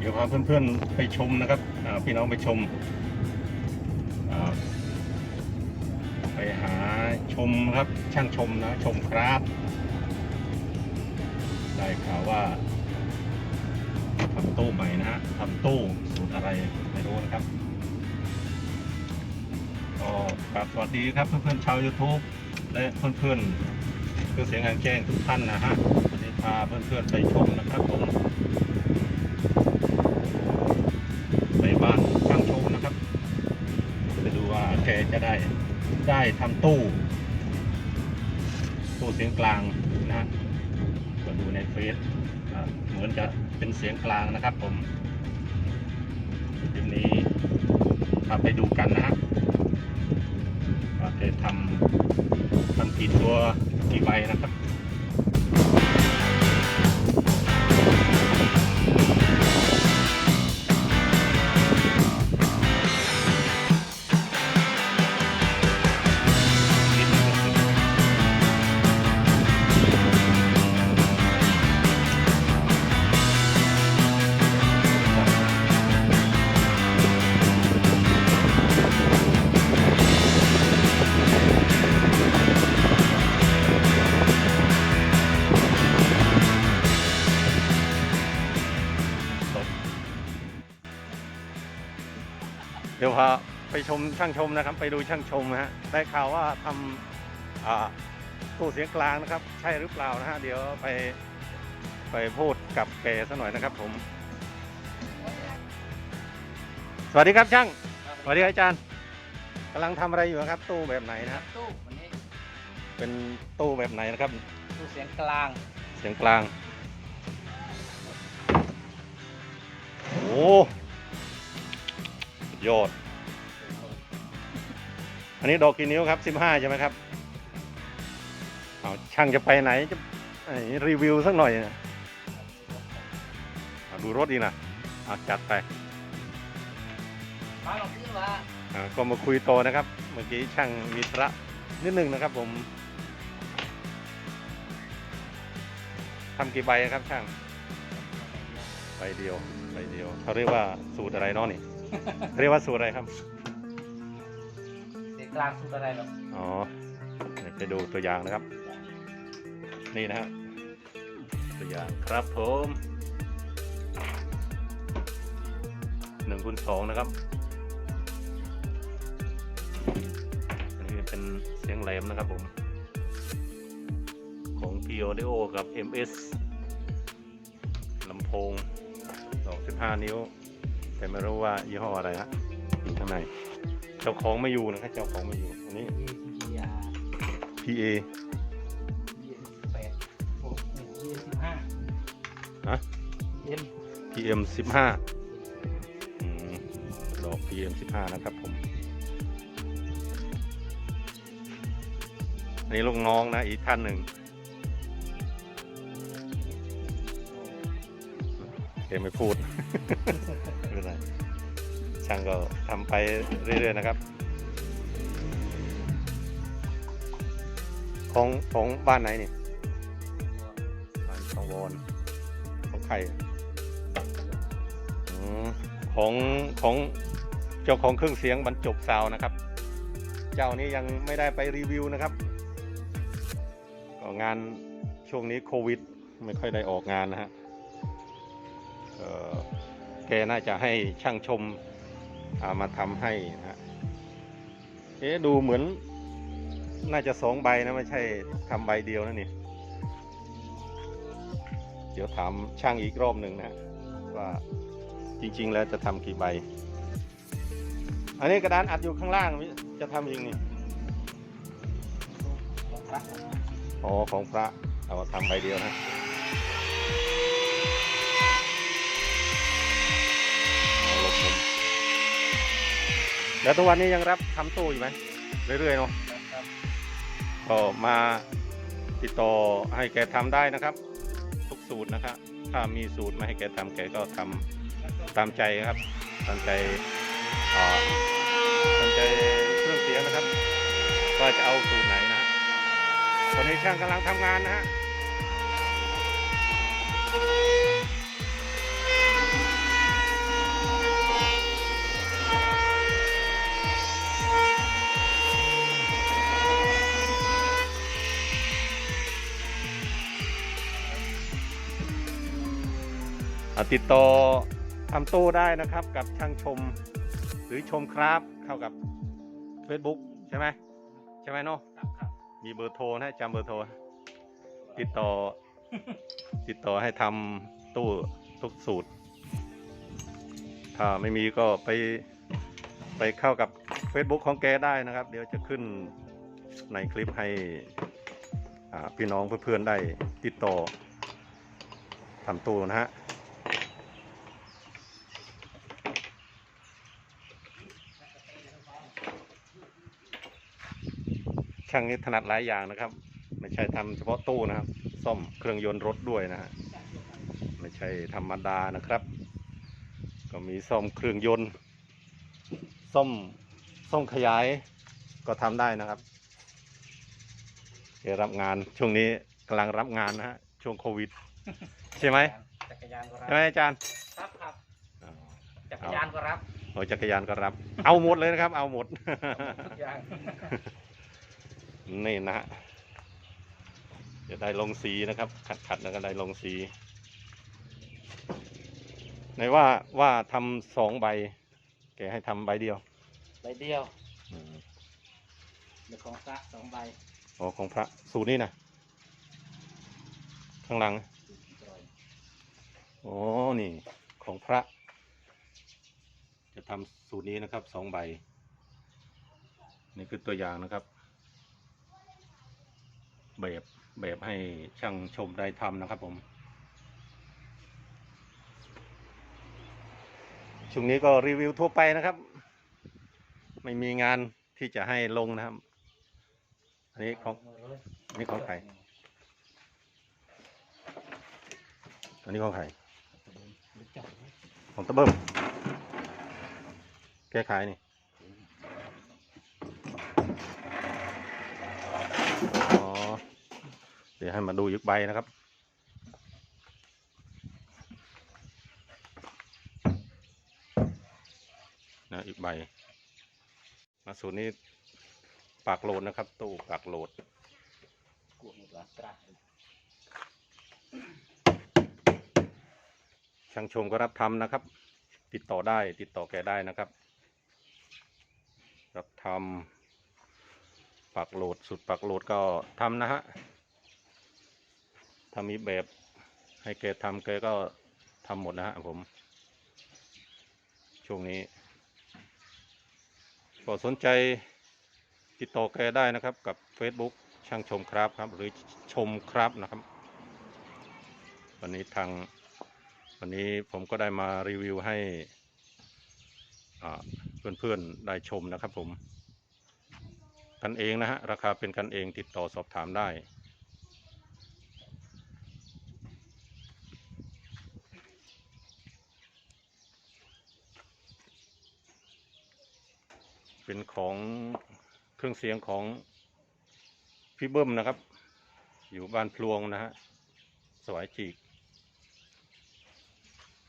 เดี๋ยวพาเพื่อนๆไปชมนะครับพี่น้องไปชมไปหาชมครับช่างชมนะชมครับ ได้ข่าวว่าทำตู้ใหม่นะฮะทำตู้สูตรอะไรไม่รู้นะครับก็กราบสวัสดีครับเพื่อนๆชาว YouTube และเพื่อนๆเคือเสียงงานแจ้งทุกท่านนะฮะวันนี้พาเพื่อนๆไปชมนะครับผม แกจะได้ได้ทำตู้ ตู้เสียงกลางนะฮะก็ดูในเฟซเหมือนจะเป็นเสียงกลางนะครับผมคลิปนี้พาไปดูกันนะฮะว่าแกทำทำกี่ตัวกี่ใบนะครับ เดี๋ยวพาไปชมช่างชมนะครับ ไปดูช่างชมนะฮะได้ข่าวว่าทำอ่าตู้เสียงกลางนะครับ ใช่หรือเปล่านะฮะเดี๋ยวไปไปพูดกับแกสักหน่อยนะครับผม สวัสดีครับช่าง สวัสดีครับอาจารย์กำลังทำอะไรอยู่ครับ ตู้แบบไหนนะฮะตู้วันนี้เป็นตู้แบบไหนนะครับ ตู้เสียงกลาง เสียงกลาง โอ้สุด ยอด อันนี้ดอกกี่นิ้วครับ 15 ใช่ไหมครับ เอาช่างจะไปไหนจะไรีวิวสักหน่อยนะดูรถดีนะเอาจัดไปมาลองก็มาคุยโตนะครับ เมื่อกี้ช่างมีระนิดนึงนะครับผมทำกี่ใบครับช่างใบเดียวใบเดียวเขาเรียกว่าสูตรอะไรเนาะนี่ เรียกว่าสูตรอะไรครับ เสียงกลางสุดอะไรหรอกอ๋อเดี๋ยวไปดูตัวอย่างนะครับ นี่นะครับตัวอย่างครับผมหนึ่งคูณสองนะครับ อันนี้เป็นเสียงแหลมนะครับผม ของ p o d o กับ MS ลำโพงดอก15นิ้ว แต่ไม่รู้ว่ายี่ห้ออะไรฮะอยู่ข้างใน เจ้าของไม่อยู่นะครับเจ้าของไม่อยู่ อันนี้เอทีย PA ยี่สิบแปดโอ้ยี่สิบห้าฮะเอ็ม PM 15อืมดอก PM 15นะครับผม อันนี้ลูกน้องนะอีกท่านหนึ่งเกไม่พูด ไม่เป็นไรช่างก็ทำไปเรื่อยๆนะครับ ของของบ้านไหนนี่บ้านของวอนของใครอืมของของเจ้าของเครื่องเสียงบรรจบซาวน์นะครับ เจ้านี้ยังไม่ได้ไปรีวิวนะครับก็งานช่วงนี้โควิด ไม่ค่อยได้ออกงานนะฮะเอ่อ แกน่าจะให้ช่างชมเอามาทำให้นะฮะเอ๊ดูเหมือน น่าจะสองใบนะไม่ใช่ทำใบเดียวนะนี่ เดี๋ยวถามช่างอีกรอบหนึ่งนะว่าจริง ๆ แล้วจะทำกี่ใบ อันนี้กระดานอัดอยู่ข้างล่างจะทำเองนี่ของอ๋อของพระเอาทำใบเดียวนะ แล้วทุกวันนี้ยังรับทำตู้อยู่ไหมเรื่อยๆเนาะครับก็มาติดต่อให้แกทำได้นะครับ ทุกสูตรนะครับ ถ้ามีสูตรมาให้แกทำแกก็ทำตามใจครับตามใจอ่าตามใจเครื่องเสียงนะครับว่าจะเอาสูตรไหนนะฮะตอนนี้ช่างกำลังทำงานนะฮะ ติดต่อทำตู้ได้นะครับกับช่างชมหรือชมครับเข้ากับ Facebook ใช่ไหมใช่ไหมเนาะครับครับมีเบอร์โทรนะจำเบอร์โทร ติดต่อ ติดต่อให้ทำตู้ทุกสูตร ถ้าไม่มีก็ไปไปเข้ากับ Facebook ของแกได้นะครับ เดี๋ยวจะขึ้นในคลิปให้อ่าพี่น้องเพื่อนๆได้ติดต่อทำตู้นะฮะ ช่างนี้ถนัดหลายอย่างนะครับ ไม่ใช่ทำเฉพาะตู้นะครับ ซ่อมเครื่องยนต์รถด้วยนะฮะไม่ใช่ธรรมดานะครับ ก็มีซ่อมเครื่องยนต์ ซ่อมซ่อมขยายก็ทำได้นะครับแกรับงานช่วงนี้กำลังรับงานนะฮะช่วงโควิด ใช่ไหมจักรยานก็รับใช่ไหมอาจารย์ครับครับอ๋อจักรยานก็รับโอ้จักรยานก็รับ เอาหมดเลยนะครับ เอาหมดทุกอย่าง นี่นะฮะจะได้ลงสีนะครับ ขัดขัดๆแล้วก็ได้ลงสีในว่าว่าทำสองใบ แกให้ทำใบเดียว ใบเดียวเดี๋ยวของพระสองใบอ๋อของพระสูตรนี้นะข้างหลังอ๋อนี่ของพระ จะทำสูตรนี้นะครับสองใบ นี่คือตัวอย่างนะครับ แบบแบบให้ช่างชมได้ทำนะครับผมช่วงนี้ก็รีวิวทั่วไปนะครับ ไม่มีงานที่จะให้ลงนะครับ อันนี้ของอันนี้ของใครอันนี้ของใครรู้จักไหมของตะเบิ้มแก้ขายนี่ เดี๋ยวให้มาดูอีกใบนะครับ นะอีกใบ มาสูตรนี้ปากโหลดนะครับ ตู้ปากโหลดกวหมดละตราช่างชมก็รับทำนะครับ ติดต่อได้ติดต่อแกได้นะครับ รับทำปักโหลดสุดปักโหลดก็ทำนะฮะ ถ้ามีแบบให้แกทำแกก็ทำหมดนะฮะผม ช่วงนี้ ก็สนใจติดต่อแกได้นะครับ กับ Facebook ช่างชมครับครับ หรือชมครับนะครับ วันนี้ทางวันนี้ผมก็ได้มารีวิวให้เพื่อนๆได้ชมนะครับผม กันเองนะฮะ ราคาเป็นกันเองติดต่อสอบถามได้ เป็นของเครื่องเสียงของพี่เบิ้มนะครับ อยู่บ้านพลวงนะฮะสวายจีก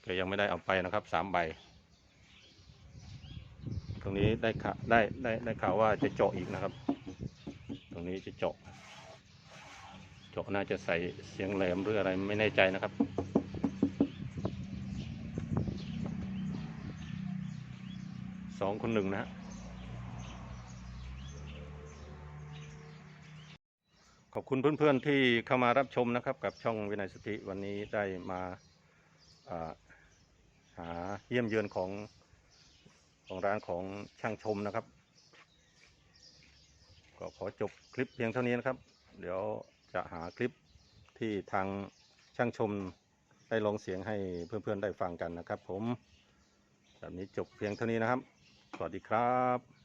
ก็ยังไม่ได้เอาไปนะครับสามใบ ตรงนี้ได้ข่าได้ได้ได้ข่าวว่าจะเจาะอีกนะครับ ตรงนี้จะเจาะ เจาะน่าจะใส่เสียงแหลมหรืออะไรไม่แน่ใจนะครับสองคนหนึ่งนะฮะ ขอบคุณเพื่อนๆที่เข้ามารับชมนะครับ กับช่องวินัยสติวันนี้ได้มาอ่าหาเยี่ยมเยือนของของร้านของช่างชมนะครับ ก็ขอจบคลิปเพียงเท่านี้นะครับ เดี๋ยวจะหาคลิปที่ทางช่างชมได้ลงเสียงให้เพื่อนๆได้ฟังกันนะครับ ผมแบบนี้จบเพียงเท่านี้นะครับ สวัสดีครับ